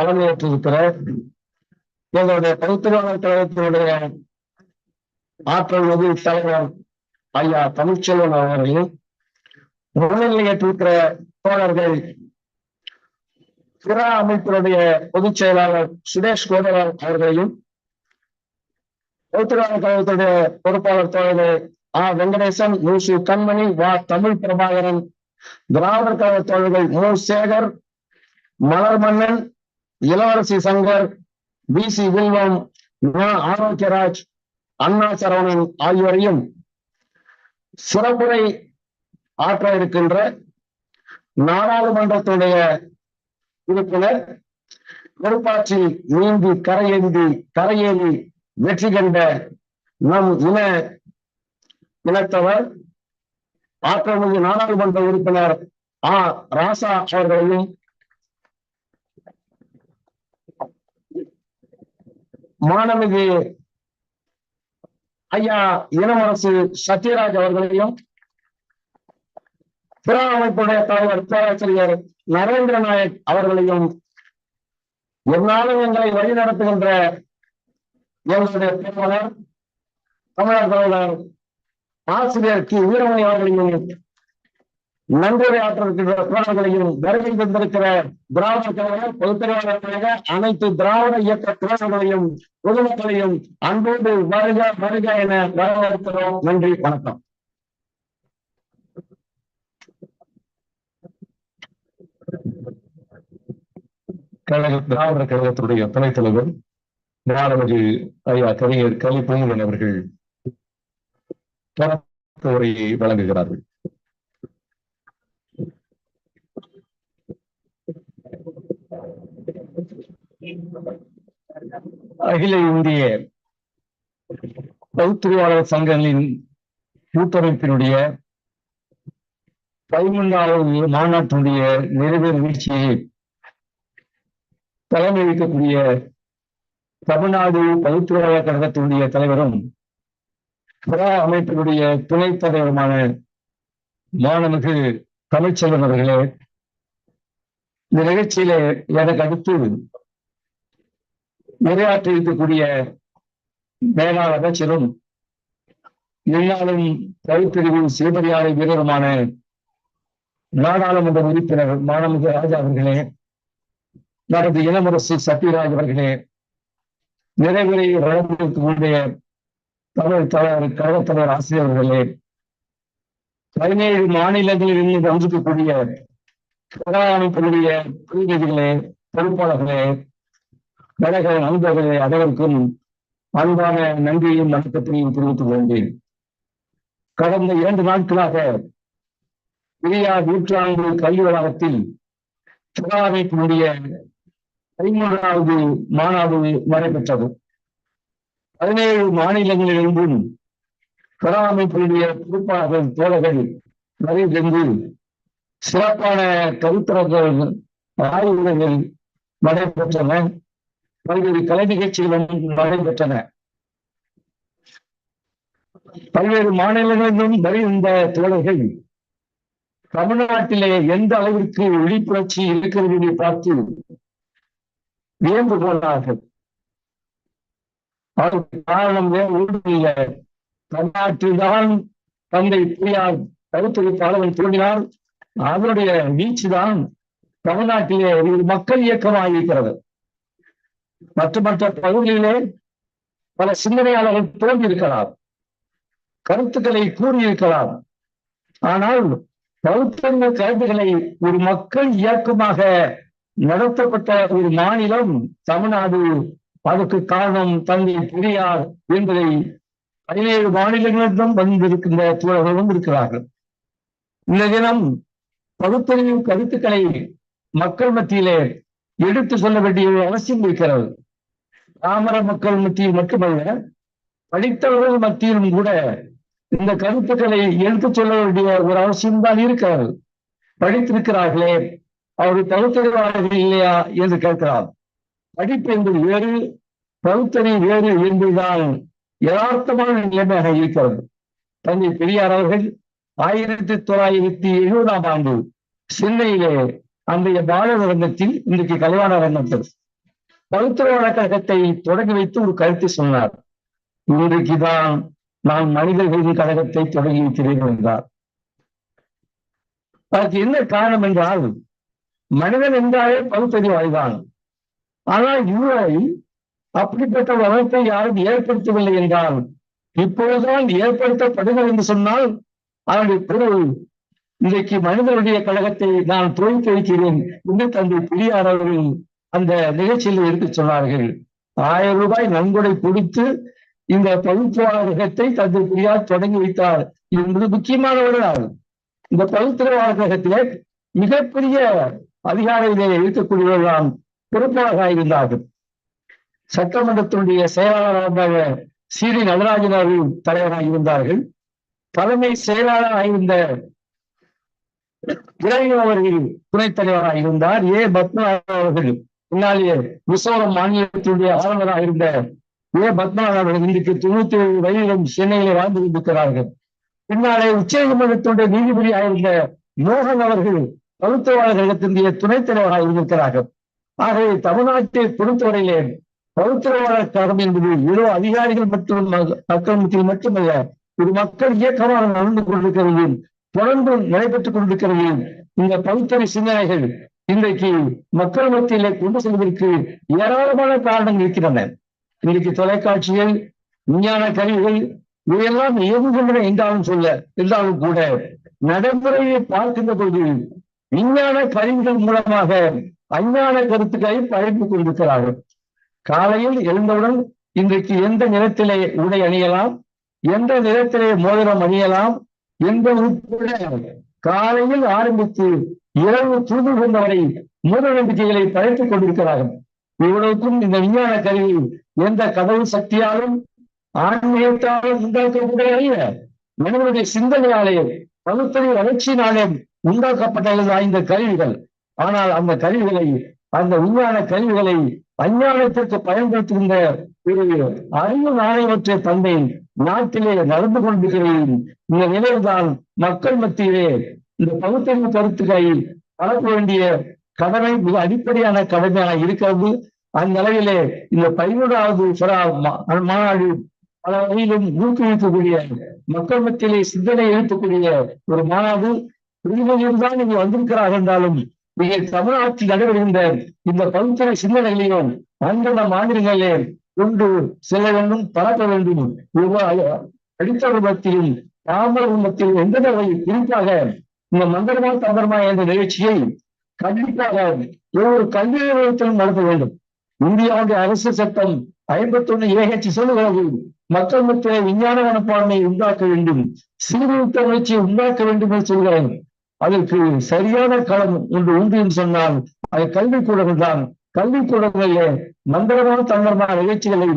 தலைமையேற்றிருக்கிற எங்களுடைய பகுத்துவாளர் கழகத்தினுடைய ஆற்றல் உதவி தலைவர் ஐயா தமிழ்ச்செல்வன் அவர்களையும் முன்னிலையேற்றிருக்கிற தோழர்கள் பிற அமைப்பினுடைய பொதுச் செயலாளர் சுரேஷ் கோதரால் அவர்களையும் பௌத்திராளர் கழகத்துடைய பொறுப்பாளர் தோழர்கள் ஆ. வெங்கடேசன் யூசு கண்மணி வா. தமிழ் பிரபாகரன் திராவிடர் கழக தோழர்கள் மு. சேகர் மலர் மன்னன் இளவரசி சங்கர் பி சி வில்வம் நா. ஆரோக்கியராஜ் அண்ணா சரவணன் ஆகியோரையும் சிறப்புரை ஆற்ற இருக்கின்ற நாடாளுமன்றத்துடைய உறுப்பினர் பொறுப்பாற்றி நீந்தி கரையேந்தி கரையேறி வெற்றி கண்ட நம் இன இனத்தவர் ஆற்றமிகு நாடாளுமன்ற உறுப்பினர் ஆ ராசா அவர்களையும் மாணமிகு ஐயா இளவரசு சத்யராஜ் அவர்களையும் திரா அமைப்புடைய தலைவர் பேராசிரியர் நரேந்திர நாயக் அவர்களையும் எந்நாளும் எங்களை வழிநடத்துகின்ற எங்களுடைய பிரதமர் தமிழர் தலைவர் ஆசிரியர் கி. வீரமணி அவர்களையும் நன்றி ஆற்றிருக்கின்ற தோழர்களையும் வருகை தந்திருக்கிற திராவிட கழக பொதுத்தலைவர் கழக அனைத்து திராவிட இயக்க தோழர்களையும் பொதுமக்களையும் அன்போடு வருக வருக என வரவேற்கிறோம். நன்றி வணக்கம். கழக திராவிட கழகத்துடைய துணைத் தலைவர் மாணவர்கள் ஐயா கவிஞர் கலி பொங்கலன் அவர்கள் உரையை வழங்குகிறார்கள். அகில இந்திய பௌத்திரியாளர் சங்கங்களின் கூட்டமைப்பினுடைய பதிமூன்றாவது மாநாட்டினுடைய நிறைவேறு வீழ்ச்சியை தலைமை வைக்கக்கூடிய தமிழ்நாடு பகுத்துறையாளர் கழகத்தினுடைய தலைவரும் புற அமைப்பினுடைய துணைத் தலைவருமான மாணமிகு தமிழ்ச்செல்வன் அவர்களே இந்த நிகழ்ச்சியில எனக்கு அடுத்து நிறையாற்றி இருக்கக்கூடிய மேலாளர் அமைச்சரும் முன்னாளும் பகுப்பிரிவு சிவபரியாரை வீரருமான நாடாளுமன்ற உறுப்பினர் மாணமிகு ராஜா அவர்களே நமது இளமரசு சத்யராஜ் அவர்களே நிறைவுரை வழங்கியிருக்கக்கூடிய தமிழ் தலைவர் கழகத் தலைவர் ஆசிரியர்களே பதினேழு மாநிலங்களில் இருந்து வந்திருக்கக்கூடிய அமைப்பினுடைய பிரதிநிதிகளே பொறுப்பாளர்களே கழக நண்பர்களே அனைவருக்கும் அன்பான நன்றியையும் வணக்கத்தையும் தெரிவித்துக் கொண்டேன் கடந்த இரண்டு நாட்களாக பெரியார் நூற்றாண்டு கல்வி வளாகத்தில் சுகா அமைப்பினுடைய பதிமூன்றாவது மாநாடு நடைபெற்றது. பதினேழு மாநிலங்களிலிருந்தும் சுகா அமைப்பினுடைய பொறுப்பாளர்கள் தோழர்கள் நிறைவேந்து சிறப்பான கருத்தரங்கள் ஆய்வுகள் நடைபெற்றன. பல்வேறு கலை நிகழ்ச்சிகளும் நடைபெற்றன. பல்வேறு மாநிலங்களிலும் வருகின்ற தோழர்கள் தமிழ்நாட்டிலே எந்த அளவிற்கு விழிப்புணர்ச்சி இருக்கிறது என்று பார்த்து வியந்து போனார்கள் அதற்கு காரணம் வேறு ஒன்றும் தமிழ்நாட்டில்தான் தந்தை பெரியார் கருத்துரை பாலவன் தோன்றினார் அதனுடைய வீச்சுதான் தமிழ்நாட்டிலே ஒரு மக்கள் இயக்கமாக இருக்கிறது மற்ற மற்ற பகுதியிலே பல சிந்தனையாளர்கள் தோன்றியிருக்கலாம். கருத்துக்களை கூறியிருக்கலாம். ஆனால் பௌத்தங்க கருத்துக்களை ஒரு மக்கள் இயக்கமாக நடத்தப்பட்ட ஒரு மாநிலம் தமிழ்நாடு. அதற்கு காரணம் தந்தை பெரியார் என்பதை பதினேழு மாநிலங்களிடம் வந்திருக்கின்ற தோழர்களும் இருக்கிறார்கள் இந்த தினம் பகுத்தறிவு கருத்துக்களை மக்கள் மத்தியிலே எடுத்து சொல்ல வேண்டிய அவசியம் இருக்கிறது. பாமர மக்கள் மத்தியில் மட்டுமல்ல படித்தவர்கள் மத்தியிலும் கூட இந்த கருத்துக்களை எடுத்துச் சொல்ல வேண்டிய ஒரு அவசியம் தான் இருக்கிறது. படித்திருக்கிறார்களே அவர்கள் பகுத்தறிவாளர்கள் இல்லையா என்று கேட்கிறார் படிப்பு என்பது வேறு பகுத்தறி வேறு என்பதுதான் யதார்த்தமான நிலைமையாக இருக்கிறது. தந்தை பெரியார் அவர்கள் ஆயிரத்தி தொள்ளாயிரத்தி எழுபதாம் ஆண்டு சென்னையிலே அன்றைய பால அரங்கத்தில் இன்றைக்கு கலைவாண அரங்கத்தில் பகுத்தறிவாள கழகத்தை தொடங்கி வைத்து ஒரு கருத்தை சொன்னார். இன்றைக்குதான் நான் மனிதர்களின் கழகத்தை தொடங்கி வைக்கிறேன் என்றார். அதற்கு என்ன காரணம் என்றால் மனிதன் என்றாலே பகுத்தறிவாய்தான் ஆனால் இதுவரை அப்படிப்பட்ட ஒரு அமைப்பை யாரும் ஏற்படுத்தவில்லை என்றால் இப்பொழுதுதான் ஏற்படுத்தப்படுகிறது என்று சொன்னால் அதனுடைய பொருள் இன்றைக்கு மனிதனுடைய கழகத்தை நான் துவக்கி வைக்கிறேன் என்று தந்தை பெரியார் அவர்கள் அந்த நிகழ்ச்சியில் எடுத்து சொன்னார்கள். ஆயிரம் ரூபாய் நன்கொடை கொடுத்து இந்த பகுத்துவாளர்கத்தை தந்தை பெரியார் தொடங்கி வைத்தார் என்பது முக்கியமான ஒரு நாள். இந்த பகுத்துவாளர்கத்திலே மிகப்பெரிய அதிகாரிகளை இருக்கக்கூடியவர்களாம் பொறுப்பாளராக இருந்தார்கள். சட்டமன்றத்தினுடைய செயலாளராக சீரி நடராஜன் அவர்கள் தலைவராக இருந்தார்கள். தலைமை செயலாளராக இருந்த இளைஞர் அவர்கள் துணைத் தலைவராக இருந்தார். ஏ. பத்மநாபன் அவர்கள். பின்னாலே மிசோரம் மாநிலத்தினுடைய ஆளுநராக இருந்த ஏ. பத்மநாபன் அவர்கள் இன்றைக்கு தொண்ணூத்தி ஏழு வயதிலும் சென்னையிலே வாழ்ந்து கொண்டிருக்கிறார்கள். பின்னாலே உச்ச நீதிமன்றத்தினுடைய நீதிபதியாக இருந்த மோகன் அவர்கள் பகுத்தவாளர்களிடத்தினுடைய துணைத் தலைவராக இருந்திருக்கிறார்கள். ஆகவே தமிழ்நாட்டை பொறுத்தவரையிலே பகுத்தறிவாளர் கழகம் என்பது ஏதோ அதிகாரிகள் மற்றும் மக்கள் மத்தியில் மட்டுமல்ல ஒரு மக்கள் இயக்கமாக நடந்து கொண்டிருக்கிறது தொடர்ந்து நடைபெற்றுக் கொண்டிருக்கிறது இந்த பகுத்தறி சிந்தனைகள் இன்றைக்கு மக்கள் மத்தியிலே கொண்டு செல்வதற்கு ஏராளமான காரணங்கள் இருக்கின்றன. இன்றைக்கு தொலைக்காட்சிகள் விஞ்ஞான கருவிகள் இவையெல்லாம் இயங்குகின்றன என்றாலும் சொல்ல என்றாலும் கூட நடைமுறையை பார்க்கின்ற பொழுது விஞ்ஞான கருவிகள் மூலமாக அஞ்ஞான கருத்துக்களை பழகிக் கொண்டிருக்கிறார்கள். காலையில் எழுந்தவுடன் இன்றைக்கு எந்த நிறத்திலே உடை அணியலாம் எந்த நிறத்திலே மோதிரம் அணியலாம் எந்த உட்பட காலையில் ஆரம்பித்து இரவு தூங்குகின்ற வரை மூட நம்பிக்கைகளை படைத்துக் கொண்டிருக்கிறார்கள். இவ்வளவுக்கும் இந்த விஞ்ஞான கருவி எந்த கதவு சக்தியாலும் ஆன்மீகத்தாலும் உண்டாக்கக்கூடிய மனிதனுடைய சிந்தனையாலே பகுத்தறி வளர்ச்சியினாலே உண்டாக்கப்பட்டது இந்த கருவிகள். ஆனால் அந்த கருவிகளை அந்த விஞ்ஞான கருவிகளை அஞ்ஞானத்திற்கு பயன்படுத்துகின்ற ஒரு அறிவு நாணயமற்ற தந்தை நாட்டிலே நடந்து கொண்டிருக்கிறேன். இந்த நிலையில்தான் மக்கள் மத்தியிலே இந்த பகுத்தறிவு கருத்துக்களை பரப்ப வேண்டிய கடமை மிக அடிப்படையான கடமையாக இருக்கிறது. அந்த நிலையிலே இந்த பதினோராவது மாநாடு பல வகையிலும் ஊக்குவிக்கக்கூடிய மக்கள் மத்தியிலே சிந்தனை எழுப்பக்கூடிய ஒரு மாநாடு. தான் இங்கு வந்திருக்கிறார்கள் என்றாலும் மிக தமிழ்நாட்டில் நடைபெறுகின்ற இந்த பல்துறை சிந்தனைகளையும் அந்தந்த மாநிலங்களிலே கொண்டு செல்ல வேண்டும் பரப்ப வேண்டும். அடித்தவர் மத்தியில் தாமரம் மத்தியில் எந்த நிலையில் குறிப்பாக இந்த மந்திரமா தந்திரமா என்ற நிகழ்ச்சியை கண்டிப்பாக ஒவ்வொரு கல்வி நிறுவனத்திலும் நடத்த வேண்டும். இந்தியாவுடைய அரசு சட்டம் ஐம்பத்தி ஒண்ணு ஏகச்சி சொல்லுகிறது. மக்கள் மத்திய விஞ்ஞான மனப்பான்மையை உண்டாக்க வேண்டும். சீர்திருத்த முயற்சியை உண்டாக்க வேண்டும் என்று சொல்கிறேன். அதற்கு சரியான களம் ஒன்று உண்டு என்று சொன்னால் அது கல்விக்கூடங்கள் தான். கல்விக்கூடங்களிலே மந்திரமான தந்திரமான நிகழ்ச்சிகளை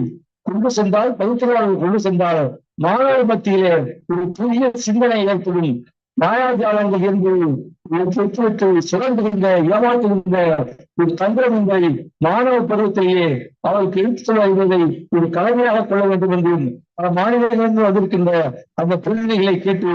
கொண்டு சென்றால் பகுத்தறிவாளர்கள் கொண்டு சென்றால் மாணவர் மத்தியிலே ஒரு புதிய சிந்தனை ஏற்படும். மாயாஜாலங்கள் என்று பெற்றுவிட்டு சுரண்டுகின்ற ஏமாற்றுகின்ற ஒரு தந்திரம் என்பதை மாணவ பருவத்திலேயே அவருக்கு எடுத்துச் சொல்ல என்பதை ஒரு கடமையாக கொள்ள வேண்டும் என்றும் பல மாநிலங்களிலிருந்து வந்திருக்கின்ற அந்த பிரதிநிதிகளை கேட்டு